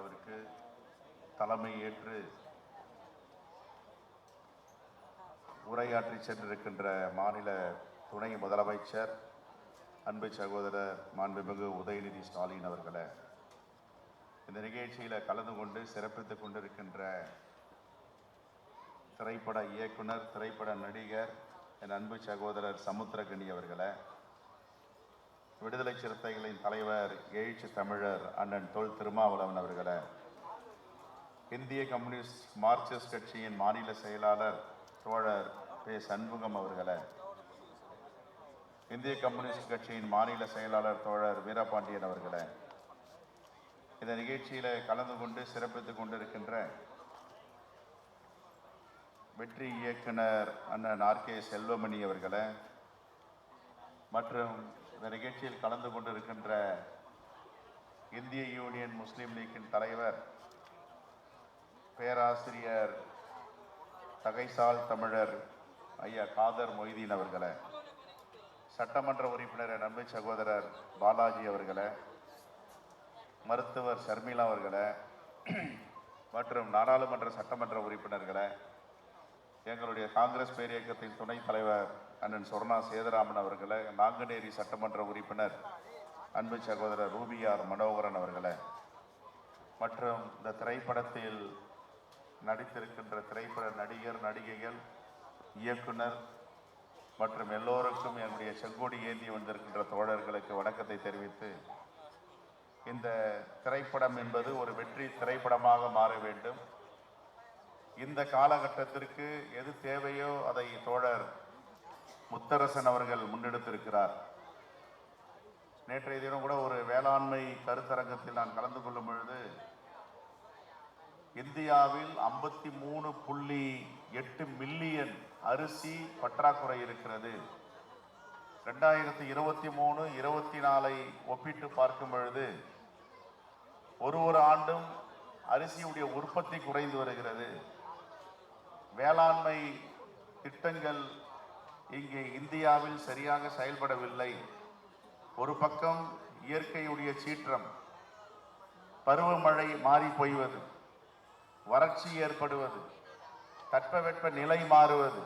விழாவிற்கு தலைமை ஏற்று உரையாற்றி சென்றிருக்கின்ற மாநில துணை முதலமைச்சர் அன்பு சகோதரர் மாண்புமிகு உதயநிதி ஸ்டாலின் அவர்களே இந்த நிகழ்ச்சியில் கலந்து கொண்டு சிறப்பித்துக் கொண்டிருக்கின்ற திரைப்பட இயக்குனர் திரைப்பட நடிகர் என் அன்பு சகோதரர் சமுத்திரகனி அவர்களை விடுதலை சிறுத்தைகளின் தலைவர் எழுச்சி தமிழர் அண்ணன் தொல் திருமாவளவன் அவர்களை. இந்திய கம்யூனிஸ்ட் மார்க்சிஸ்ட் கட்சியின் மாநில செயலாளர் தோழர் பே. சண்முகம் அவர்களை. இந்திய கம்யூனிஸ்ட் கட்சியின் மாநில செயலாளர் தோழர் வீரபாண்டியன் அவர்களை. இந்த நிகழ்ச்சியில் கலந்து கொண்டு சிறப்பித்துக் கொண்டிருக்கின்ற வெற்றி இயக்குனர் அண்ணன் ஆர். கே. செல்வமணி அவர்களை மற்றும் இந்த நிகழ்ச்சியில் கலந்து கொண்டிருக்கின்ற இந்திய யூனியன் முஸ்லீம் லீக்கின் தலைவர் பேராசிரியர் தகைசால் தமிழர் ஐயா காதர் மொய்தீன் அவர்களை சட்டமன்ற உறுப்பினர் நம்பி சகோதரர் பாலாஜி அவர்களை மருத்துவர் ஷர்மிளா அவர்களை மற்றும் நாடாளுமன்ற சட்டமன்ற உறுப்பினர்களை எங்களுடைய காங்கிரஸ் பேரியக்கத்தின் துணைத் தலைவர் அண்ணன் சொர்ணா சேதராமன் அவர்களை நாங்குநேரி சட்டமன்ற உறுப்பினர் அன்பு சகோதரர் ரூபியார் மனோகரன் அவர்களை மற்றும் இந்த திரைப்படத்தில் நடித்திருக்கின்ற திரைப்பட நடிகர் நடிகைகள் இயக்குனர் மற்றும் எல்லோருக்கும் என்னுடைய செங்கோடி ஏந்தி வந்திருக்கின்ற தோழர்களுக்கு வணக்கத்தை தெரிவித்து இந்த திரைப்படம் என்பது ஒரு வெற்றி திரைப்படமாக மாற வேண்டும். இந்த காலகட்டத்திற்கு எது தேவையோ அதை தோழர் முத்தரசன் அவர்கள் முன்னெடுத்திருக்கிறார். நேற்றைய தினம் கூட ஒரு வேளாண்மை கருத்தரங்கத்தில் நான் கலந்து கொள்ளும் பொழுது இந்தியாவில் ஐம்பத்தி மூணு புள்ளி எட்டு மில்லியன் அரிசி பற்றாக்குறை இருக்கிறது. ரெண்டாயிரத்தி இருபத்தி மூணு இருபத்தி நாலை ஒப்பிட்டு பார்க்கும் பொழுது ஒரு ஒரு ஆண்டும் அரிசியுடைய உற்பத்தி குறைந்து வருகிறது. வேளாண்மை திட்டங்கள் இங்கே இந்தியாவில் சரியாக செயல்படவில்லை. ஒரு பக்கம் இயற்கையுடைய சீற்றம் பருவமழை மாறி போய்வது வறட்சி ஏற்படுவது தட்பவெட்ப நிலை மாறுவது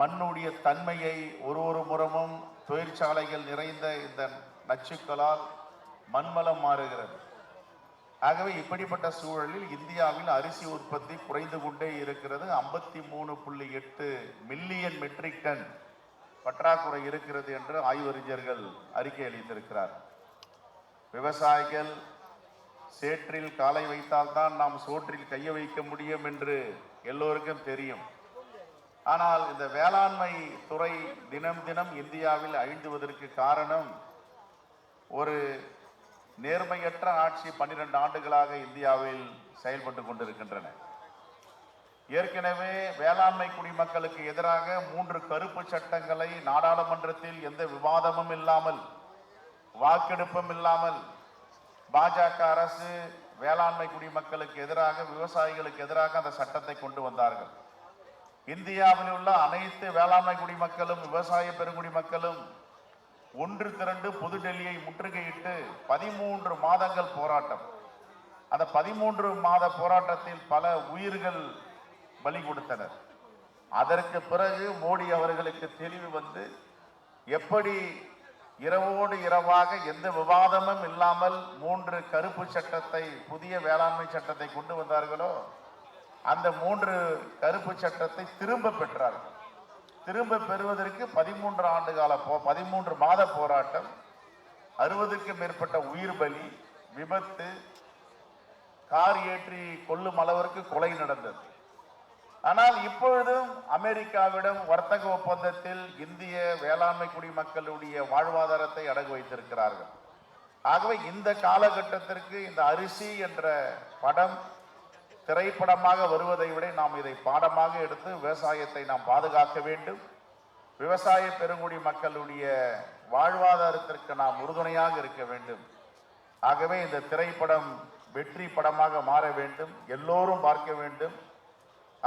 மண்ணுடைய தன்மையை ஒரு ஒரு புறமும் தொழிற்சாலைகள் நிறைந்த இந்த நச்சுக்களால் மண்வளம் மாறுகிறது. ஆகவே இப்படிப்பட்ட சூழலில் இந்தியாவில் அரிசி உற்பத்தி குறைந்து கொண்டே இருக்கிறது. ஐம்பத்தி மூணு புள்ளி எட்டு மில்லியன் மெட்ரிக் டன் பற்றாக்குறை இருக்கிறது என்று ஆய்வறிஞர்கள் அறிக்கை அளித்திருக்கிறார். விவசாயிகள் சேற்றில் காலை வைத்தால்தான் நாம் சோற்றில் கைய வைக்க முடியும் என்று எல்லோருக்கும் தெரியும். ஆனால் இந்த வேளாண்மை துறை தினம் தினம் இந்தியாவில் அழிந்துவதற்கு காரணம் ஒரு நேர்மையற்ற ஆட்சி பன்னிரண்டு ஆண்டுகளாக இந்தியாவில் செயல்பட்டு கொண்டிருக்கின்றன. ஏற்கனவே வேளாண்மை குடிமக்களுக்கு எதிராக மூன்று கருப்பு சட்டங்களை நாடாளுமன்றத்தில் எந்த விவாதமும் இல்லாமல் வாக்கெடுப்பும் இல்லாமல் பாஜக அரசு வேளாண்மை குடிமக்களுக்கு எதிராக விவசாயிகளுக்கு எதிராக அந்த சட்டத்தை கொண்டு வந்தார்கள். இந்தியாவில் உள்ள அனைத்து வேளாண்மை குடிமக்களும் விவசாய பெருங்குடி மக்களும் ஒன்று திரண்டு புதுடெல்லியை முற்றுகையிட்டு பதிமூன்று மாதங்கள் போராட்டம். அந்த பதிமூன்று மாத போராட்டத்தில் பல உயிர்கள் பலி கொடுத்தனர். அதற்கு பிறகு மோடி அவர்களுக்கு தெளிவு வந்து எப்படி இரவோடு இரவாக எந்த விவாதமும் இல்லாமல் மூன்று கருப்பு சட்டத்தை புதிய வேளாண்மை சட்டத்தை கொண்டு வந்தார்களோ அந்த மூன்று கருப்பு சட்டத்தை திரும்ப பெற்றார்கள். திரும்ப பெறுவதற்கு பதிமூன்று ஆண்டு கால போ பதிமூன்று மாத போராட்டம் அறுபதுக்கும் மேற்பட்ட உயிர் பலி விபத்து கார் ஏற்றி கொல்லும் அளவிற்கு கொலை நடந்தது. ஆனால் இப்பொழுதும் அமெரிக்காவிடம் வர்த்தக ஒப்பந்தத்தில் இந்திய வேளாண்மை குடிமக்களுடைய வாழ்வாதாரத்தை அடகு வைத்திருக்கிறார்கள். ஆகவே இந்த காலகட்டத்திற்கு இந்த அரிசி என்ற படம் திரைப்படமாக வருவதை விட நாம் இதை பாடமாக எடுத்து விவசாயத்தை நாம் பாதுகாக்க வேண்டும். விவசாய பெருங்குடி மக்களுடைய வாழ்வாதாரத்திற்கு நாம் உறுதுணையாக இருக்க வேண்டும். ஆகவே இந்த திரைப்படம் வெற்றி படமாக மாற வேண்டும். எல்லோரும் பார்க்க வேண்டும்.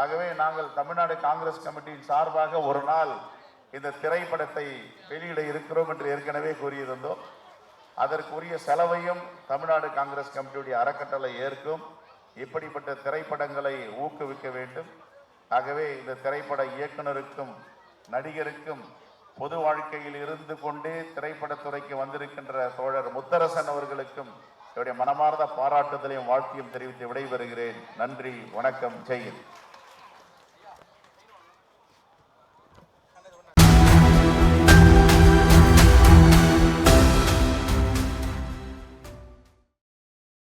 ஆகவே நாங்கள் தமிழ்நாடு காங்கிரஸ் கமிட்டியின் சார்பாக ஒரு நாள் இந்த திரைப்படத்தை வெளியிட இருக்கிறோம் என்று ஏற்கனவே கூறியிருந்தோம். அதற்குரிய செலவையும் தமிழ்நாடு காங்கிரஸ் கமிட்டியுடைய அறக்கட்டளை ஏற்கும். இப்படிப்பட்ட திரைப்படங்களை ஊக்குவிக்க வேண்டும். ஆகவே இந்த திரைப்பட இயக்குனருக்கும் நடிகருக்கும் பொது வாழ்க்கையில் இருந்து கொண்டே திரைப்படத்துறைக்கு வந்திருக்கின்ற தோழர் முத்தரசன் அவர்களுக்கும் என்னுடைய மனமார்ந்த பாராட்டுதலையும் வாழ்க்கையும் தெரிவித்து விடைபெறுகிறேன். நன்றி வணக்கம் ஜெயின்